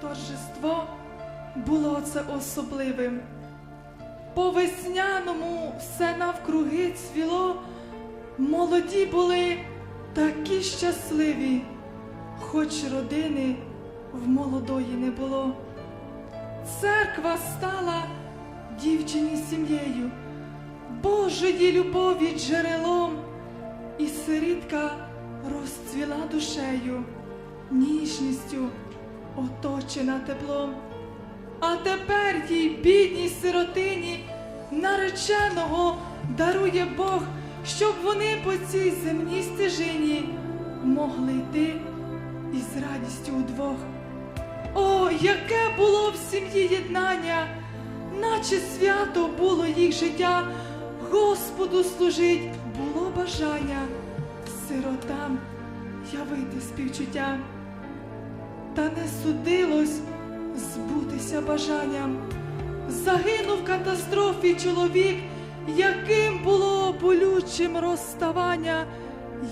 Торжество було це особливим. По весняному все навкруги цвіло, молоді були такі щасливі, хоч родини в молодої не було. Церква стала дівчині сім'єю, Божої любові джерелом, і сирітка розцвіла душею, ніжністю оточена теплом. А тепер їй, бідній сиротині, нареченого дарує Бог, щоб вони по цій земній стежині могли йти із радістю удвох. О, яке було в сім'ї єднання, наче свято було їх життя, Господу служить було бажання сиротам явити співчуття. Та не судилось збутися бажанням. Загинув в катастрофі чоловік, яким було болючим розставання,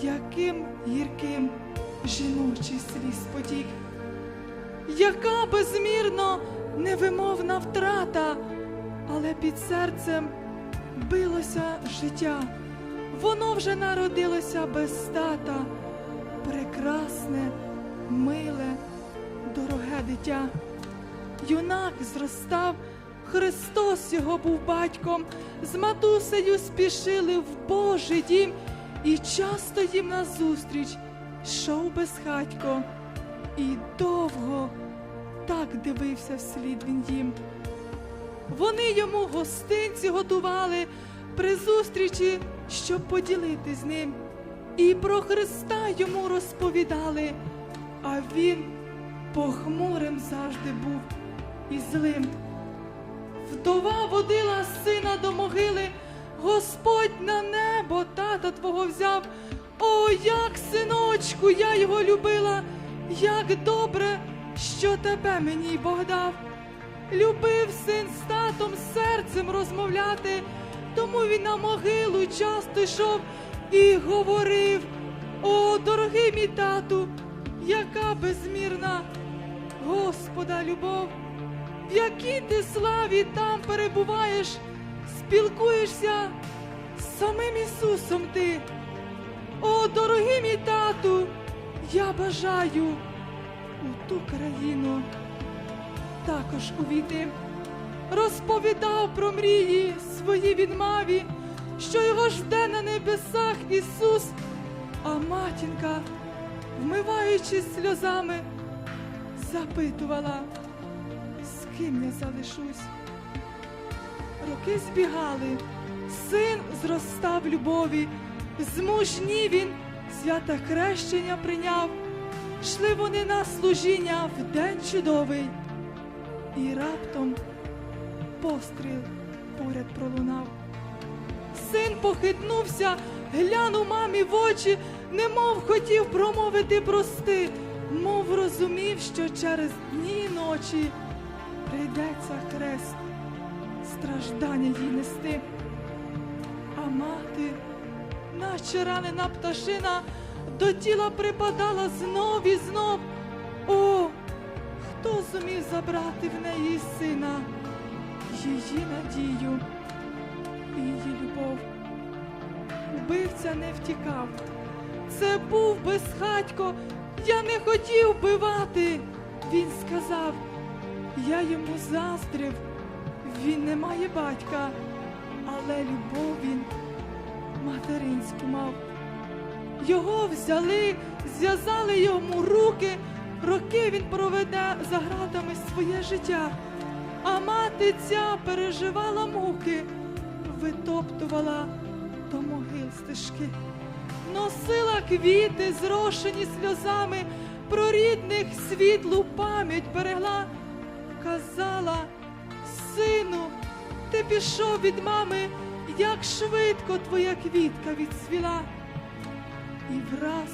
яким гірким жіночий сліз потік яка безмірно невимовна втрата, але під серцем билося життя. Воно вже народилося без тата, прекрасне, миле, дороге дитя. Юнак зростав, Христос його був батьком, з матусею спішили в Божий дім, і часто їм назустріч йшов безхатько. І довго так дивився вслід він їм. Вони йому гостинці готували при зустрічі, щоб поділити з ним. І про Христа йому розповідали, а він похмурим завжди був і злим. Вдова водила сина до могили, Господь на небо тата твого взяв. О, як, синочку, я його любила, як добре, що тебе мені Бог дав. Любив син з татом серцем розмовляти, тому він на могилу часто йшов і говорив: О, дорогий мій тату, яка безмірна Господа любов, в якій ти славі там перебуваєш, спілкуєшся з самим Ісусом ти. О, дорогий мій тату, я бажаю у ту країну також увійти. Розповідав про мрії свої він маві, що його жде на небесах Ісус, а матінка, вмиваючись сльозами, запитувала, з ким я залишусь. Роки збігали, син зростав любові, змужній він свята хрещення прийняв. Шли вони на служіння в день чудовий, і раптом постріл поряд пролунав. Син похитнувся, глянув мамі в очі, немов хотів промовити прости, мов розумів, що через дні й ночі прийдеться хрест, страждання їй нести. А мати, наче ранена пташина, до тіла припадала знов і знов. О, хто зумів забрати в неї сина, її надію і її любов? Убивця не втікав. Це був безхатько, я не хотів вбивати. Він сказав, я йому заздрив, він не має батька, але любов він материнську мав. Його взяли, зв'язали йому руки, роки він проведе за гратами своє життя. А мати ця переживала муки, витоптувала до могил стежки, носила квіти, зрошені сльозами, про рідних світлу пам'ять берегла, казала, сину, ти пішов від мами, як швидко твоя квітка відсвіла. І враз,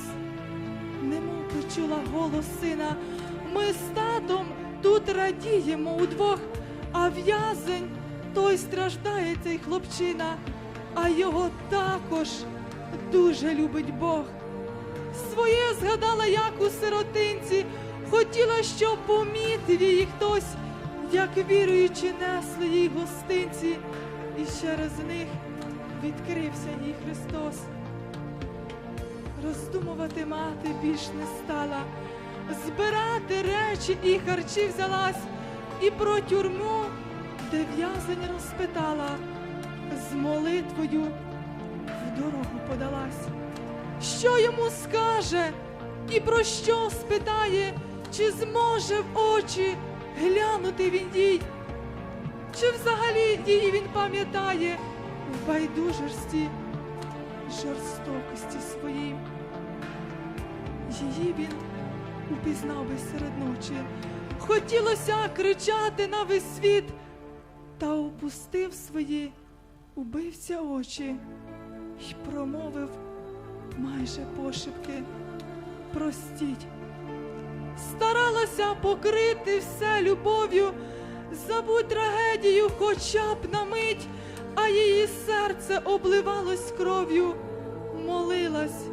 немов почула голос сина, ми з татом тут радіємо удвох, а в'язень той страждає цей хлопчина, а його також дуже любить Бог. Своє згадала, як у сиротинці. Хотіла, щоб помітив її хтось, як віруючи несли їй гостинці, і через них відкрився їй Христос. Роздумувати мати більш не стала, збирати речі і харчі взялась, і про тюрму, де в'язень розпитала, з молитвою дорогу подалась. Що йому скаже і про що спитає, чи зможе в очі глянути він їй, чи взагалі її він пам'ятає в байдужості, жорстокості своїй. Її він упізнав би серед ночі. Хотілося кричати на весь світ, та опустив свої убивця очі й промовив майже пошепки. Простіть. Старалася покрити все любов'ю, забудь трагедію хоча б на мить, а її серце обливалось кров'ю, молилась,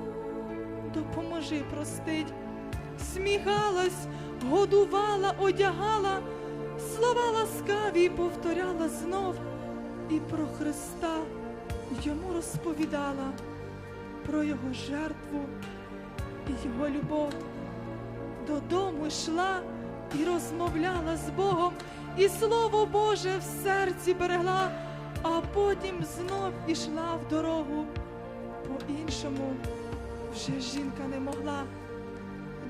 допоможи простить, сміхалась, годувала, одягала, слова ласкаві повторяла знов. І про Христа йому розповідала про його жертву і його любов. Додому йшла і розмовляла з Богом, і Слово Боже в серці берегла, а потім знов ішла в дорогу. По-іншому вже жінка не могла.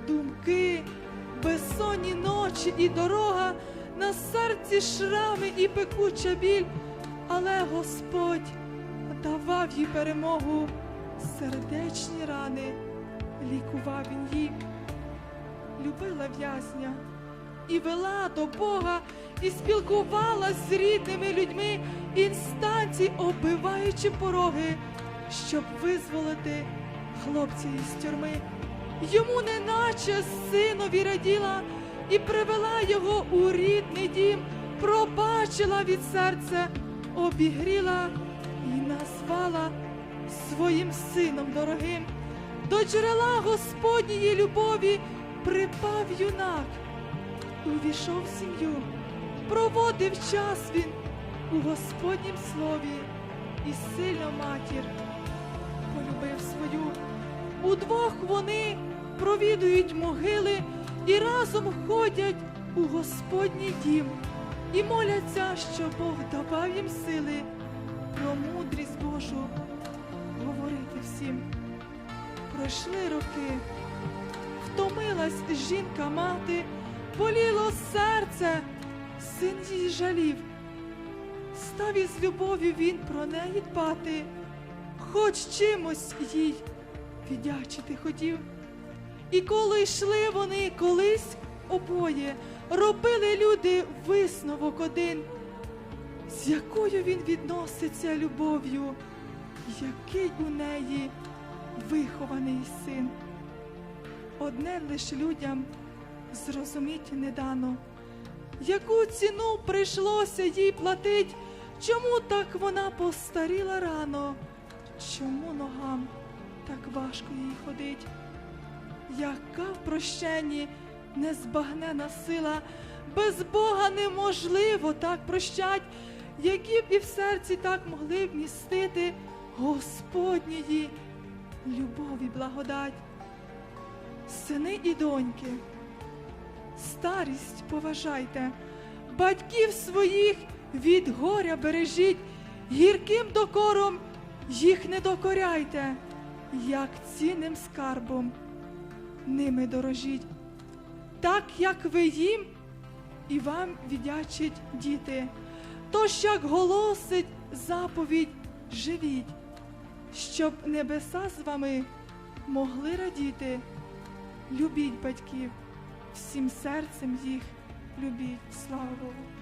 Думки, безсонні ночі і дорога, на серці шрами і пекуча біль, але Господь давав їй перемогу, сердечні рани лікував він їй любила в'язня і вела до Бога, і спілкувалась з рідними людьми, інстанцій, оббиваючи пороги, щоб визволити хлопця із тюрми. Йому неначе синові раділа і привела його у рідний дім, пробачила від серця, обігріла назвала своїм сином дорогим. До джерела Господньої любові припав юнак, увійшов в сім'ю, проводив час він у Господнім слові і сильно матір полюбив свою. Удвох вони провідують могили і разом ходять у Господній дім і моляться, що Бог давав їм сили про мудрість Божу говорити всім. Пройшли роки втомилась жінка мати, боліло серце, син її жалів. Став із любов'ю він про неї дбати, хоч чимось їй віддячити хотів. І коли йшли вони колись обоє, робили люди висновок один, з якою він відноситься любов'ю, який у неї вихований син? Одне лиш людям зрозуміть не дано, яку ціну прийшлося їй платить, чому так вона постаріла рано, чому ногам так важко їй ходить, яка в прощенні незбагнена сила, без Бога неможливо так прощать, які б і в серці так могли б містити Господньої любові благодать. Сини і доньки, старість поважайте, батьків своїх від горя бережіть, гірким докором їх не докоряйте, як цінним скарбом ними дорожіть, так як ви їм і вам віддячить діти, тож як голосить заповідь живіть, щоб небеса з вами могли радіти. Любіть батьків, всім серцем їх любіть. Слава Богу.